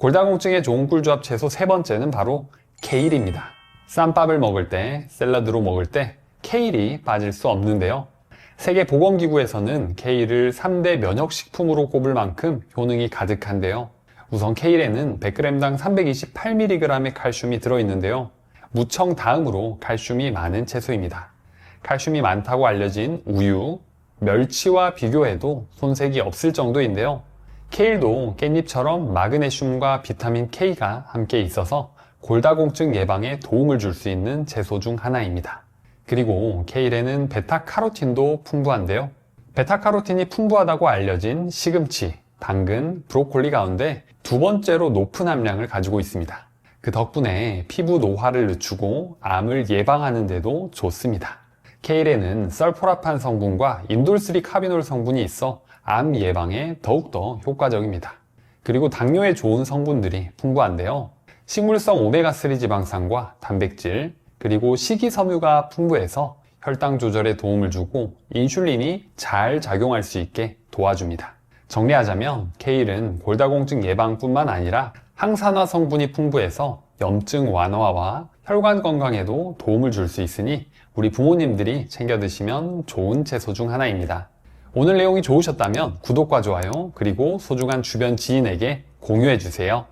골다공증에 좋은 꿀조합 채소 세 번째는 바로 케일입니다. 쌈밥을 먹을 때, 샐러드로 먹을 때 케일이 빠질 수 없는데요. 세계보건기구에서는 케일을 3대 면역식품으로 꼽을 만큼 효능이 가득한데요. 우선 케일에는 100g당 328mg의 칼슘이 들어있는데요. 무청 다음으로 칼슘이 많은 채소입니다. 칼슘이 많다고 알려진 우유, 멸치와 비교해도 손색이 없을 정도인데요. 케일도 깻잎처럼 마그네슘과 비타민 K가 함께 있어서 골다공증 예방에 도움을 줄 수 있는 채소 중 하나입니다. 그리고 케일에는 베타카로틴도 풍부한데요. 베타카로틴이 풍부하다고 알려진 시금치, 당근, 브로콜리 가운데 두 번째로 높은 함량을 가지고 있습니다. 그 덕분에 피부 노화를 늦추고 암을 예방하는 데도 좋습니다. 케일에는 썰포라판 성분과 인돌3 카비놀 성분이 있어 암 예방에 더욱더 효과적입니다. 그리고 당뇨에 좋은 성분들이 풍부한데요. 식물성 오메가3 지방산과 단백질, 그리고 식이섬유가 풍부해서 혈당 조절에 도움을 주고 인슐린이 잘 작용할 수 있게 도와줍니다. 정리하자면 케일은 골다공증 예방뿐만 아니라 항산화 성분이 풍부해서 염증 완화와 혈관 건강에도 도움을 줄 수 있으니 우리 부모님들이 챙겨 드시면 좋은 채소 중 하나입니다. 오늘 내용이 좋으셨다면 구독과 좋아요 그리고 소중한 주변 지인에게 공유해 주세요.